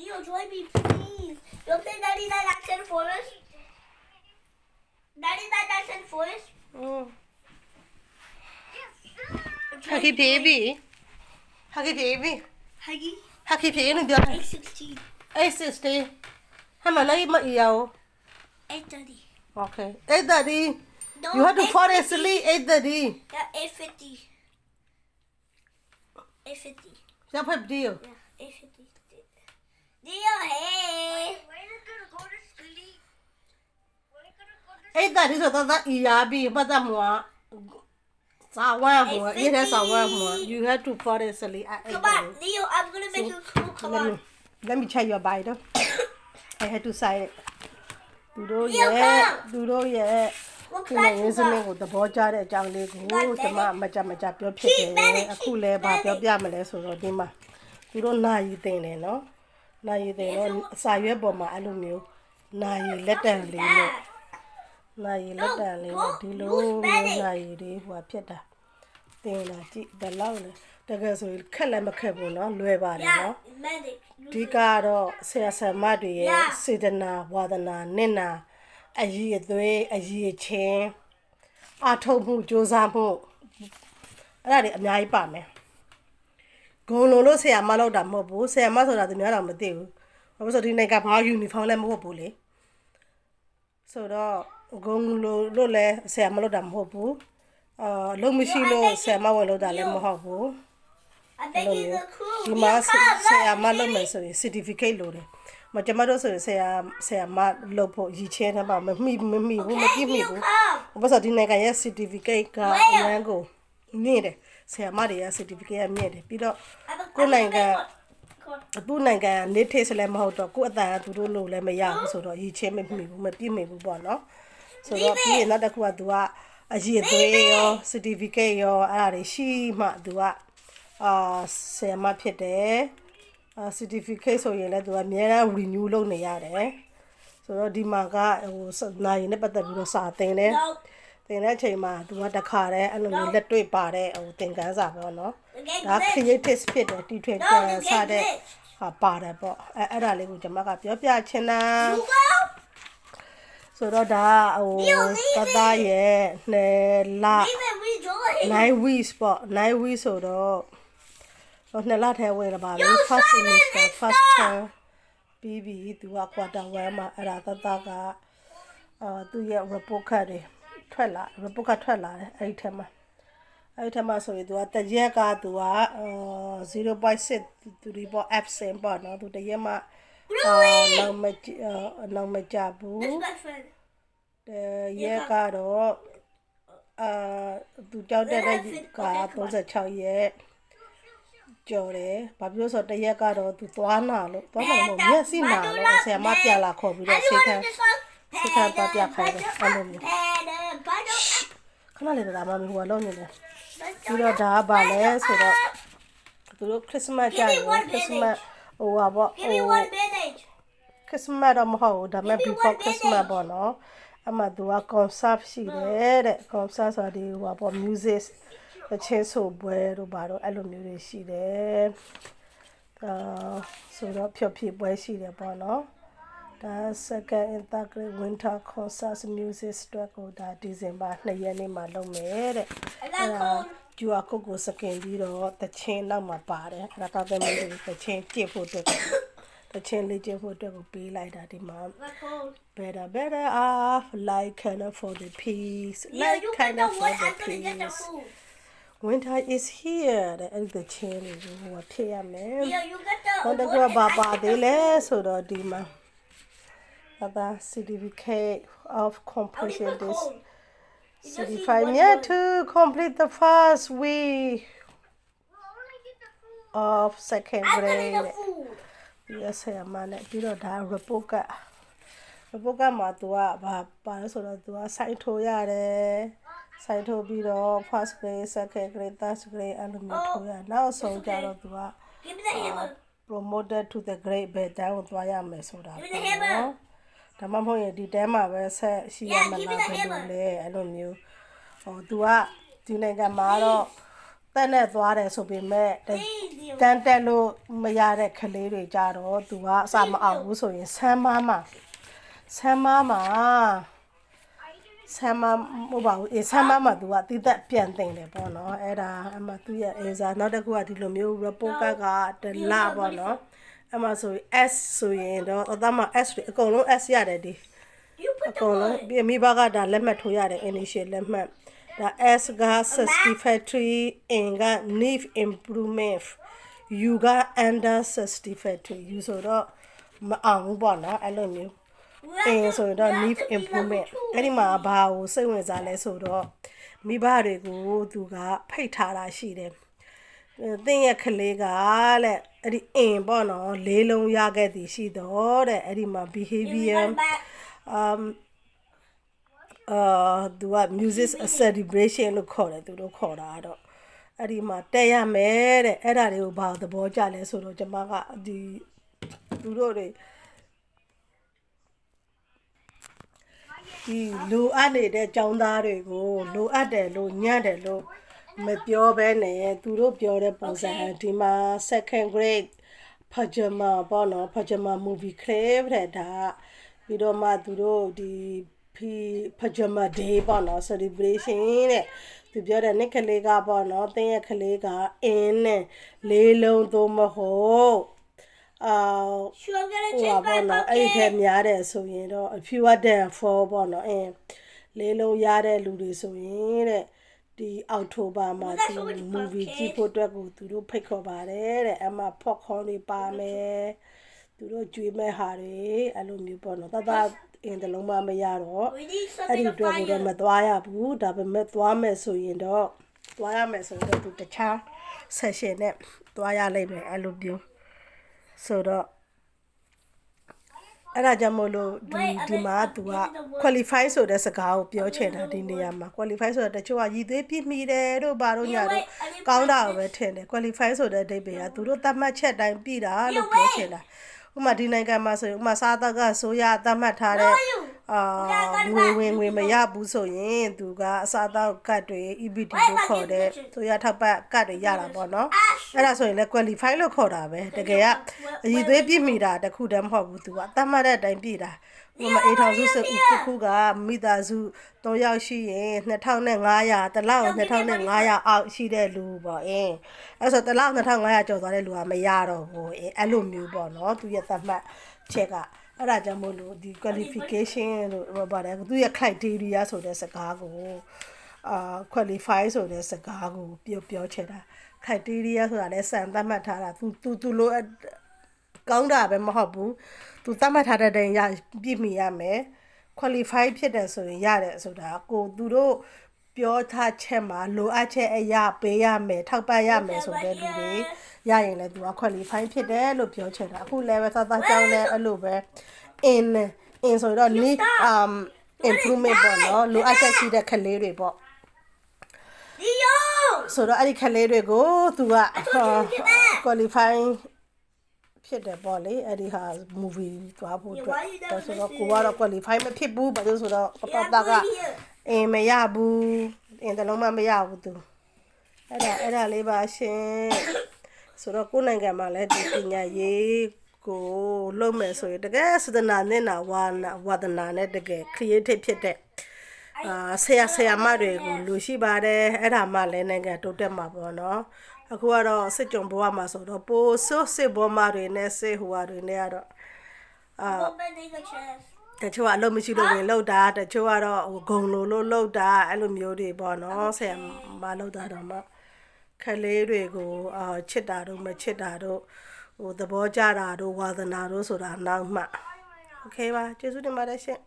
Leo, join me, please. Don't say 99 accent for us. 99 accent for us. อืม Huggy baby Huggy baby Huggy, Huggy baby လို့ပြောတယ် 816, 860ဟမ်မလေးမအီယော 830. Okay 830 No, You have to fall 850. asleep 830 Yeah, 850. 850. ရောက်ဖက်ဒီယို Yeah, 850. Leo, hey. When are gonna go to sleep? When are gonna go to 830ဆိုတော့သာအီယာပြီးပတ်သက်မွာစာဝမ်းမွာအေးတဲ့စာဝမ်းမွာ You have to fall asleep at Come on, 830 Leo, I'm gonna make you cool. Come Let me on. let me check your Bible. I had to say it. သူတို့ Leo, ရဲ့ come. သူတို့ရဲ့ What ဒီ class နေ့ရ you င်းစမင်း got? ကိုသဘောကျတဲ့အကြောင်းလေးကို What, ကျွန်မ Benny? မကြမကြပြောဖြစ်တယ် Keep Benny, အခုလဲ keep ဗာ Benny. ပြောပြမလဲဆိုတော့ဒီမှာသူတို့နာယီတင်တယ်နော် နာယီတင်တော့အစာရွက်ပေါ်မှာအဲ့လိုမျိုးနာယီလက်တံလေးနဲ့ Ah, နာယီလက်တံလေးနဲ့ဒီလို use Benny. နာယီတွေဟိုဖြစ်တာတင်လာကြည့်ဘယ်လောက်လဲတကယ်ဆိုရင်ခက်လည်းမခက်ဘူးနော်လွယ်ပါတယ် yeah, နော် medic. ဒီကတော့ဆရာဆရာမတွေရဲ့ Yeah. စေတနာဝါဒနာနင့်နာအည်အသွေးအည်ချင်းအထောက်မှုစ조사မှုအဲ့ဒါတွေအများကြီးပါမယ် ဂုံလုံးလို့ဆရာမလောက်တာမဟုတ်ဘူးဆရာမဆိုတာသူများတော့မသိဘူးဘာလို့ဆိုဒီနေ့ကဘာယူနီဖောင်းလည်းမဟုတ်ဘူးလေဆိုတော့ဂုံလုံးလို့လည်းဆရာမလောက်တာမဟုတ်ဘူးအာလုံးမရှိလို့ဆရာမဝင်လို့တာလည်းမဟုတ်ဘူး I bet လို့ you မျိုး look cool. ဒီ Leo, မှာ come, ဆရာ look, မလုပ်မယ် Lily. ဆိုရင် certificate လိုတယ်မကျမတို့ဆိုရင်ဆရာဆရာမလုပ်ဖို့ရည်ချင်းတယ်ပါမမိမမိဘူးမကြည့်မိ Leo, ဘူး come. ဘာလို့ဒီနိုင်ငံရဲ့ certificate ကအရန်ကိုမြင့်တယ် ဆရာမတွေရဲ့ certificate ကမြင့်တယ်ပြီးတော့ I'm a- ကိုယ် I'm a နိုင်ငံ big one. Come on. အခုနိုင်ငံနေထေးစလည်းမဟုတ်တော့ကိုယ့်အတန်ကသူတို့လို့လည်းမရဘူးဆိုတော့ရည်ချင်းမမိဘူးမပြည့်မိဘူးပေါ့နော်ဆိုတော့ပြီးရင်နောက်တစ်ခုကသူကအရည်အသွေးရော certificate ရောအဲ့ဒါတွေရှိမှသူကအာဆရာမဖြစ်တယ်အာ certificate ဆိုရင်လည်းသူကအများအား renew လုပ်နေရတယ်ဆိုတော့ဒီမှာကဟိုစနိုင်နဲ့ပတ်သက်ပြီးတော့စာသင်တယ် No. သင်တဲ့အချိန်မှာသူကတခါတည်းအဲ့လိုမျိုးလက်တွေ့ပါတဲ့ဟိုသင်ခန်းစာပေါ့နော် You get ဒါ glitch. creative ဖြစ်တယ်တီထွင် No, ပြန် you စား get တဲ့ glitch. ဟာပါတယ်ပေါ့အဲအဲ့ဒါလေးကိုကျွန်မကပြောပြချင်တာ You go. ဆိုတော့ဒါဟို Leo, leave တသားရဲ့နှစ်လ Leave it, we join. 9 weeks ပေါ့9 weeks ဆိုတော့ဟိုနှစ်လထဲဝင်လာပါပြီ Yo, first Simon, semester it's first done. term ပြီးပြီသူက quarter 1မှာအဲ့ဒါတသားကအာသူရဲ့ report card တွေ ထွက်လာ report card ထွက်လာတယ်အဲ့ဒီထဲမှာအဲ့ဒီထဲမှာဆိုရင်သူကတရက်ကသူကအာ0.6သူဒီပေါ့ absent ပေါ့နော်သူတရက်မှအာနောက်မကြအာနောက်မကြဘူး That's my friend. တရက်ကတော့အာသူကြောက်တဲ့ရက်က36ရက်ကျော်တယ်ဘာဖြစ်လို့ဆိုတော့တရက်ကတော့သူသွားနာလို့သွားနာလို့မျက်စိနာလို့ဆရာမပြန်လာခေါ်ပြီးတော့ဆေးခန်းဆေးခန်းသွားပြခိုင်းတယ်အဲ့လိုမျိုး ခဏလေးတော့မမဟိုကလုံးနေတယ်ပြီးတော့ဒါကဗာလဲဆိုတော့သူတို့ခရစ်မတ်ကြတယ်ခရစ်မတ်ဟိုဟာပေါ့ဟို Give me one bandage. ခရစ်မတ်တော့မဟုတ်ဘူးဒါပေမဲ့ before Christmas ပေါ့နော်အမှသူက concert ရှိတယ်တဲ့ concert ဆိုတာဒီဟိုဟာပေါ့ music အချင်းဆိုပွဲတို့ဘာတို့အဲ့လိုမျိုးတွေရှိတယ်အာဆိုတော့ဖြောဖြေပွဲရှိတယ်ပေါ့နော် ဒါ second and third grade winter concert music အတွက်ကိုဒါ December 2ရက်နေ့မှာလုပ်မယ်တဲ့ I got cold. ကျူအကုတ်ကိုစကင်ပြီးတော့တချင်းနောက်မှာပါတယ်အဲ့ဒါတော့တဲ့မင်းတွေတချင်းကြည့်ဖို့အတွက်တချင်းလေးကြည့်ဖို့အတွက်ကိုပေးလိုက်တာဒီမှာ I got cold. better better off like kind of for the peace Yeah, like you kind get the of for wood. the I'm gonna get the peace food. winter is here တဲ့အဲ့ဒီတချင်းလေးကိုဟိုဖြစ်ရမယ် Yeah, you get the နောက်တစ် wood ခုက and ဘာ I ပါ get the သေးလဲဆိုတော့ဒီမှာ ဘာသာ certificate of completion put this cold. You just need certified one me wood. to complete the first week We'll only get the food. of second I'm gonna grade get the food. ပြီးတော့ဆရာမနဲ့ပြီးတော့ဒါ report က report ကမှာ तू ကဘာပါလဲဆိုတော့ तू က site ထိုးရတယ် site ထိုးပြီးတော့ first grade second grade third grade အဲ့လိုမျိုးထိုးရနောက်ဆုံးကြတော့ तू က Give me the hammer. promoted to the grade ဘယ်တန်းကိုသွားရမယ်ဆိုတာ Give me ပေါ့ the hammer. နော် ဒါမှမဟုတ်ရင်ဒီတန်းမှာပဲဆက်ရှိရ Yeah, မ give me လား the ဘယ်လို hammer. လဲအဲ့လိုမျိုးဟို तू ကဒီနိုင်ငံမှာတော့တက်နဲ့သွားတယ်ဆိုပေမဲ့တ Easy. တန်းတက်လို့မရတဲ့ကလေးတွေကြတော့သူကအစာမအောင်ဘူးဆိုရင်ဆမ်းမမဆမ်းမမဆမ်းမမဟုတ်ပါဘူးအေးဆမ်းမမသူကတိသက်ပြန်တင်တယ်ပေါ့နော်အဲ့ဒါအမသူရဲ့အေးစားနောက်တစ်ခုကဒီလိုမျိုး report card ကတလပေါ့နော် အမဆိုရင် S ဆိုရင်တော့အသားမ S တွေအကုန်လုံး S ရတယ်ဒီ You အ put the ကုန်လုံး wood. ပြီးမိဘကဒါလက်မှတ်ထိုးရတယ် initial လက်မှတ်ဒါ S က satisfactory in က need improvement U က under satisfactory U ဆိုတော့မအောင်ဘူးပေါ့နော်အဲ့လိုမျိုး We အ have င်း to- ဆိုရင်တော့ we have need to be number improvement two. အဲ့ဒီမှာဘာကိုစိတ်ဝင်စားလဲဆိုတော့မိဘတွေကိုသူကဖိတ်ထားတာရှိတယ်အဲသင်ရဲ့ကလေးကတဲ့ အဲ့ဒီအင်းပေါ့နော်လေးလုံးရခဲ့သည်ရှိတော့တဲ့အဲ့ဒီမှာ Give me behavior my back. um အာသူက music celebration လို့ခေါ်တယ်သူတို့ခေါ်တာကတော့အဲ့ဒီမှာတက်ရမယ်တဲ့အဲ့ဒါတွေကိုဘာသဘောကျလဲဆိုတော့ကျွန်မကဒီသူတို့တွေဒီလိုအပ်နေတဲ့ចောင်းသားတွေကိုလိုအပ်တယ်လို့ညံ့တယ်လို့ မပြောဘဲနဲ့သူတို့ပြောတဲ့ပုံစံဒီမှာ second grade pajama ပေါ့နော် pajama movie clip တဲ့ဒါပြီးတော့မှသူတို့ဒီဖီ pajama day ပေါ့နော် celebration တဲ့သူပြောတဲ့နှစ်ကလေးကပေါ့နော်တင်းရဲ့ကလေးကအင်းနဲ့လေးလုံးသုံးမဟုတ်အာ Sure, I'm gonna ဟို change ပါ my ပေါ့နော်အဲ့ဒီထက် bucket. များတယ်ဆိုရင်တော့ fewer than 4ပေါ့နော်အင်းလေးလုံးရတဲ့လူတွေဆိုရင်တဲ့ ဒီအောက်တိုဘာမှာ Well, that's ဒီ already movie bucket. ကြည့်ဖို့အတွက်ကိုသူတို့ဖိတ်ခေါ်ပါတယ်တဲ့အမ popcorn တွေပါမယ်သူတို့ကျွေးမဲ့ဟာတွေအဲ့လိုမျိုးပေါ့နော်တတအင်းတလုံးမမရတော့ We need အဲ့ဒီ something to အတွက်ကိုတော့မ fire. သွားရဘူးဒါပေမဲ့သွားမယ်ဆိုရင်တော့သွားရမယ်ဆိုရင်တော့သူတခြား session နဲ့သွားရလိမ့်မယ်အဲ့လိုမျိုးဆိုတော့ အဲ့ဒါကြောင့်မို့လို့ဒီ Wait, I ဒီ mean, မှာ I'm သူက giving the word- qualify ဆိုတဲ့စကားကိုပြောချင်တာဒီနေရာမှာ qualify ဆိုတဲ့တချို့ကရည်သွေးပြည့်မီတယ်တို့ဘာတို့ညာတို့ wait, I didn't ကောင်းတာကို put ပဲထင်တယ် qualify ဆိုတဲ့အဓိပ္ပာယ်ကသူတို့သတ်မှတ်ချက်တိုင်းပြည့်တာလို့ You ပြော wait. ချင်တာဥပမာဒီနိုင်ငံမှာဆိုရင်ဥပမာစားတော့ကဆိုရသတ်မှတ်ထားတဲ့ No, you. အာ Okay, I got it ငွေ back. ဝင်ငွေမရဘူးဆိုရင်သူကအစားအသောက်ကတ်တွေ EBD Wait, လို့ my ခေါ်တဲ့ goodness. ဆိုရထောက်ပတ်ကတ်တွေရတာပေါ့နော် Ash. အဲ့ဒါဆိုရင်လည်း qualify လို့ခေါ်တာပဲတကယ်ကအရည်သွေးပြည့်မီတာတစ်ခုတည်းမဟုတ်ဘူးသူကတတ်မှတ်တဲ့အတိုင်းပြည့်တာဥပမာအေထောင်စုစတစ်ခုကမိသားစု3ယောက်ရှိရင်2500တစ်လောက်2500အောက်ရှိတဲ့လူပေါ့အင်းအဲ့ဆိုတစ်လောက်2500ကျော်သွားတဲ့လူကမရတော့ဘူးအင်းအဲ့လိုမျိုးပေါ့နော်သူရဲ့သတ်မှတ်ချက်က အဲ့ဒါကြောင့်မို့လို့ဒီ qualification လို့ပါတယ်သူရဲ့ criteria ဆိုတဲ့စကားကိုအာ qualify ဆိုတဲ့စကားကိုပြောပြောချင်တာ criteria ဆိုတာလည်းစံသတ်မှတ်ထားတာ तू तू तू လို့ကောင်းတာပဲမဟုတ်ဘူး तू သတ်မှတ်ထားတဲ့တိုင်ရပြည့်မီရမယ် qualify ဖြစ်တယ်ဆိုရင်ရတယ်ဆိုတာကိုသူတို့ပြောထားချက်မှာလိုအပ်ချက်အရာပေးရမယ်ထောက်ပံ့ရမယ်ဆိုတဲ့လူတွေ ရရင်လည်း तू က qualify ဖြစ်တယ်လို့ပြောချင်တာအခုလည်းပဲသသကြောင်းလည်းအဲ့လိုပဲ in in ဆိုတော့ need um improvement ပေါ့နော်လိုအပ်ချက်ရှိတဲ့ကလေးတွေပေါ့ Leo. ဆိုတော့အဲ့ဒီကလေးတွေကိုသူက told you to get back. qualify ဖြစ်တယ်ပေါ့လေအဲ့ဒီဟာ movie သွားဖို့အတွက် Yeah, why you never ဒါဆိုတော့ listen? ကိုကတော့ qualify မဖြစ်ဘူးဘာလို့ဆိုတော့ပပ Yeah, တာက boy, here. အင်းမရဘူးအင်းတလုံးမမရဘူးသူအဲ့ဒါအဲ့ဒါလေးပါရှင် ဆိုတော့ကိုယ်နိုင်ငံမှာလည်းဒီပညာရေးကိုလုပ်မယ်ဆိုရင်တကယ်စဒနာနဲ့နာဝါနာဝါဒနာနဲ့တကယ် creative ဖြစ်တဲ့အာဆရာဆရာမတွေကိုလူရှိပါတယ်အဲ့ဒါမှလည်းနိုင်ငံတိုးတက်မှာပေါ့နော်အခုကတော့စစ်ကြုံဘဝမှာဆိုတော့ပိုဆိုးစစ်ဘဝမှာတွေနဲ့စစ်ဟိုဟာတွေနဲ့ကတော့ Open the chest. တချို့ကအလုပ်မရှိလို့ဝင်လောက်တာတချို့ကတော့ဟိုဂုံလိုလို့လောက်တာအဲ့လိုမျိုးတွေပေါ့နော်ဆရာမလောက်တာတော့မှ ခလေးတွေကိုအာချစ်တာတို့မချစ်တာတို့ဟိုသဘောကျတာတို့ဝါသနာတို့ဆိုတာနောက်မှโอเคပါကျေးဇူးတင်ပါတယ်ရှင်